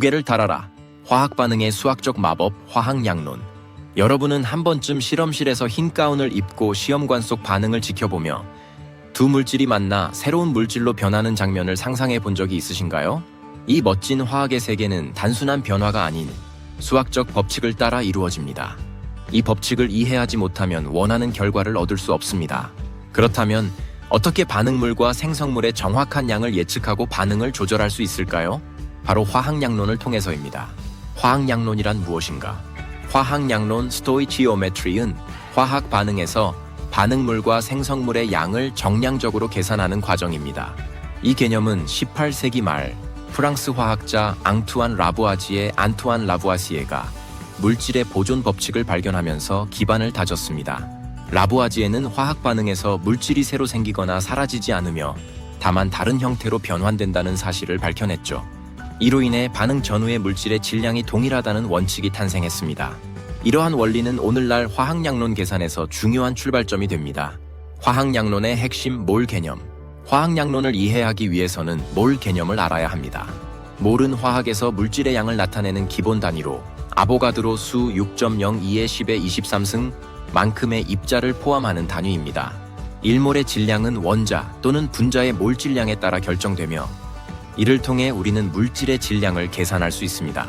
개를 달아라. 화학 반응의 수학적 마법 화학 양론. 여러분은 한 번쯤 실험실에서 흰 가운을 입고 시험관 속 반응을 지켜보며 두 물질이 만나 새로운 물질로 변하는 장면을 상상해 본 적이 있으신가요? 이 멋진 화학의 세계는 단순한 변화가 아닌 수학적 법칙을 따라 이루어집니다. 이 법칙을 이해하지 못하면 원하는 결과를 얻을 수 없습니다. 그렇다면 어떻게 반응물과 생성물의 정확한 양을 예측하고 반응을 조절할 수 있을까요? 바로 화학양론을 통해서입니다. 화학양론이란 무엇인가? 화학양론 스토이치오메트리은 화학 반응에서 반응물과 생성물의 양을 정량적으로 계산하는 과정입니다. 이 개념은 18세기 말 프랑스 화학자 앙투안 라부아지의 안투안 라부아시에가 물질의 보존 법칙을 발견하면서 기반을 다졌습니다. 라부아지에는 화학 반응에서 물질이 새로 생기거나 사라지지 않으며 다만 다른 형태로 변환된다는 사실을 밝혀냈죠. 이로 인해 반응 전후의 물질의 질량이 동일하다는 원칙이 탄생했습니다. 이러한 원리는 오늘날 화학양론 계산에서 중요한 출발점이 됩니다. 화학양론의 핵심 몰 개념. 화학양론을 이해하기 위해서는 몰 개념을 알아야 합니다. 몰은 화학에서 물질의 양을 나타내는 기본 단위로 아보가드로 수 6.02의 10의 23승 만큼의 입자를 포함하는 단위입니다. 1몰의 질량은 원자 또는 분자의 몰 질량에 따라 결정되며 이를 통해 우리는 물질의 질량을 계산할 수 있습니다.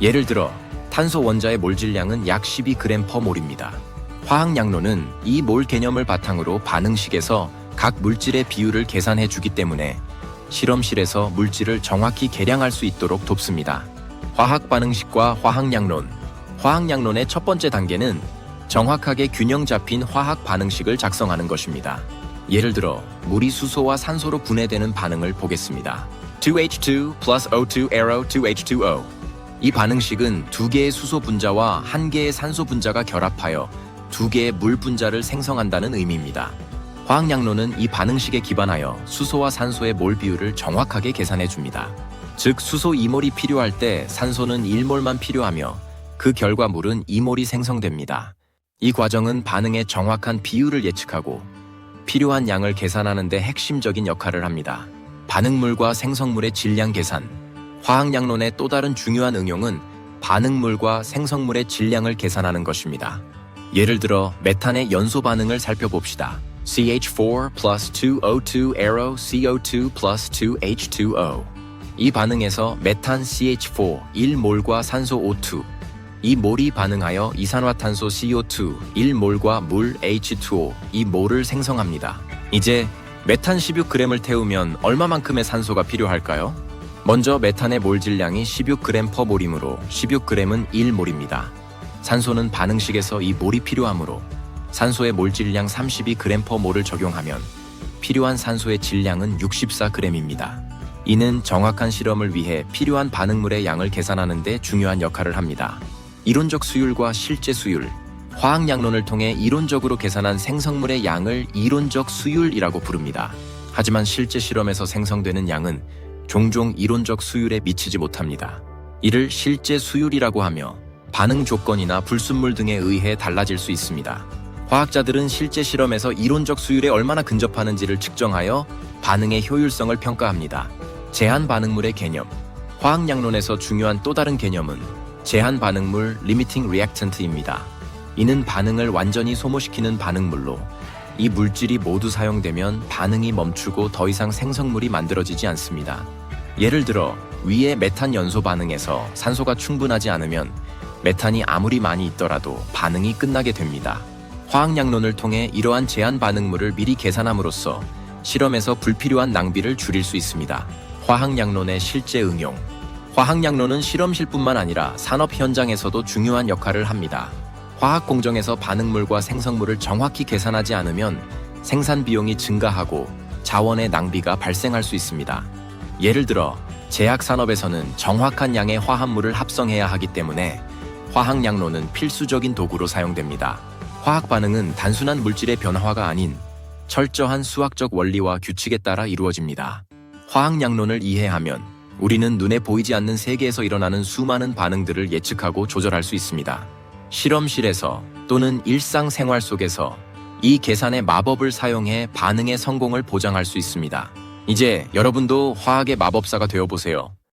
예를 들어 탄소 원자의 몰 질량은 약 12g per 몰입니다. 화학 양론은 이몰 개념을 바탕으로 반응식에서 각 물질의 비율을 계산해 주기 때문에 실험실에서 물질을 정확히 계량할 수 있도록 돕습니다. 화학 반응식과 화학 양론. 화학 양론의 첫 번째 단계는 정확하게 균형 잡힌 화학 반응식을 작성하는 것입니다. 예를 들어 물이 수소와 산소로 분해되는 반응을 보겠습니다. 2H2 plus O2 arrow 2H2O. 이 반응식은 두 개의 수소 분자와 한 개의 산소 분자가 결합하여 두 개의 물 분자를 생성한다는 의미입니다. 화학 양론은 이 반응식에 기반하여 수소와 산소의 몰 비율을 정확하게 계산해 줍니다. 즉 수소 2몰이 필요할 때 산소는 1몰만 필요하며 그 결과 물은 2몰이 생성됩니다. 이 과정은 반응의 정확한 비율을 예측하고 필요한 양을 계산하는 데 핵심적인 역할을 합니다. 반응물과 생성물의 질량 계산. 화학양론의 또 다른 중요한 응용은 반응물과 생성물의 질량을 계산하는 것입니다. 예를 들어 메탄의 연소 반응을 살펴봅시다. CH4 plus 2O2 arrow CO2 plus 2H2O. 이 반응에서 메탄 CH4 1몰과 산소 O2, 이 몰이 반응하여 이산화탄소 CO2 1몰과 물 H2O 이 몰을 생성합니다. 이제 메탄 16g을 태우면 얼마만큼의 산소가 필요할까요? 먼저 메탄의 몰 질량이 16g per 몰이므로 16g은 1몰입니다. 산소는 반응식에서 이 몰이 필요하므로 산소의 몰 질량 32g per 몰을 적용하면 필요한 산소의 질량은 64g입니다. 이는 정확한 실험을 위해 필요한 반응물의 양을 계산하는 데 중요한 역할을 합니다. 이론적 수율과 실제 수율, 화학 양론을 통해 이론적으로 계산한 생성물의 양을 이론적 수율이라고 부릅니다. 하지만 실제 실험에서 생성되는 양은 종종 이론적 수율에 미치지 못합니다. 이를 실제 수율이라고 하며 반응 조건이나 불순물 등에 의해 달라질 수 있습니다. 화학자들은 실제 실험에서 이론적 수율에 얼마나 근접하는지를 측정하여 반응의 효율성을 평가합니다. 제한 반응물의 개념. 화학 양론에서 중요한 또 다른 개념은 제한 반응물 리미팅 리액턴트입니다. 이는 반응을 완전히 소모시키는 반응물로 이 물질이 모두 사용되면 반응이 멈추고 더 이상 생성물이 만들어지지 않습니다. 예를 들어 위의 메탄 연소 반응에서 산소가 충분하지 않으면 메탄이 아무리 많이 있더라도 반응이 끝나게 됩니다. 화학 양론을 통해 이러한 제한 반응물을 미리 계산함으로써 실험에서 불필요한 낭비를 줄일 수 있습니다. 화학 양론의 실제 응용. 화학 양론은 실험실뿐만 아니라 산업 현장에서도 중요한 역할을 합니다. 화학 공정에서 반응물과 생성물을 정확히 계산하지 않으면 생산 비용이 증가하고 자원의 낭비가 발생할 수 있습니다. 예를 들어 제약 산업에서는 정확한 양의 화합물을 합성해야 하기 때문에 화학 양론은 필수적인 도구로 사용됩니다. 화학 반응은 단순한 물질의 변화가 아닌 철저한 수학적 원리와 규칙에 따라 이루어집니다. 화학 양론을 이해하면 우리는 눈에 보이지 않는 세계에서 일어나는 수많은 반응들을 예측하고 조절할 수 있습니다. 실험실에서 또는 일상생활 속에서 이 계산의 마법을 사용해 반응의 성공을 보장할 수 있습니다. 이제 여러분도 화학의 마법사가 되어 보세요.